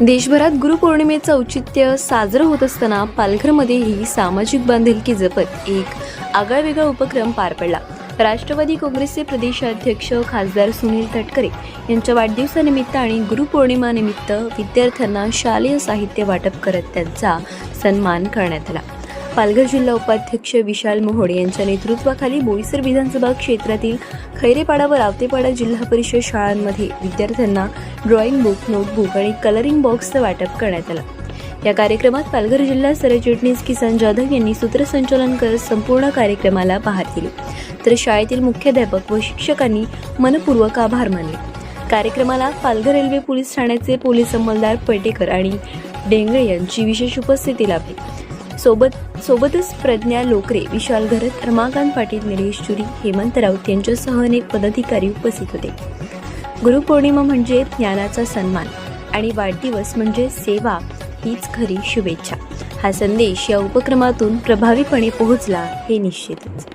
देशभरात गुरुपौर्णिमेचं औचित्य साजरं होत असताना पालघरमध्येही सामाजिक बांधिलकी जपत एक आगळावेगळा उपक्रम पार पडला. राष्ट्रवादी काँग्रेसचे प्रदेशाध्यक्ष खासदार सुनील तटकरे यांच्या वाढदिवसानिमित्त आणि गुरुपौर्णिमानिमित्त विद्यार्थ्यांना शालेय साहित्य वाटप करत त्यांचा सन्मान करण्यात आला. पालघर जिल्हा उपाध्यक्ष विशाल मोहोड यांच्या नेतृत्वाखाली बोईसर विधानसभा क्षेत्रातील खैरेपाडा व रावतेपाडा जिल्हा परिषद शाळांमध्ये विद्यार्थ्यांना ड्रॉइंग बुक नोटबुक आणि कलरिंग बॉक्सचं वाटप करण्यात आलं. या कार्यक्रमात पालघर जिल्हा सरचिटणीस किसन जाधव यांनी सूत्रसंचालन करत संपूर्ण कार्यक्रमाला बहार दिली. तर शाळेतील मुख्याध्यापक व शिक्षकांनी मनपूर्वक आभार मानले. कार्यक्रमाला पालघर रेल्वे पोलीस ठाण्याचे पोलीस अंमलदार पेटेकर आणि डेंगळे यांची विशेष उपस्थिती लाभली. सोबत सोबतच प्रज्ञा लोकरे विशाल घरत रमाकांत पाटील निलेश चुरी हेमंत राऊत यांच्यासह अनेक पदाधिकारी उपस्थित होते. गुरुपौर्णिमा म्हणजे ज्ञानाचा सन्मान आणि वाढदिवस म्हणजे सेवा हीच खरी शुभेच्छा. हा संदेश या उपक्रमातून प्रभावीपणे पोहोचला हे निश्चितच.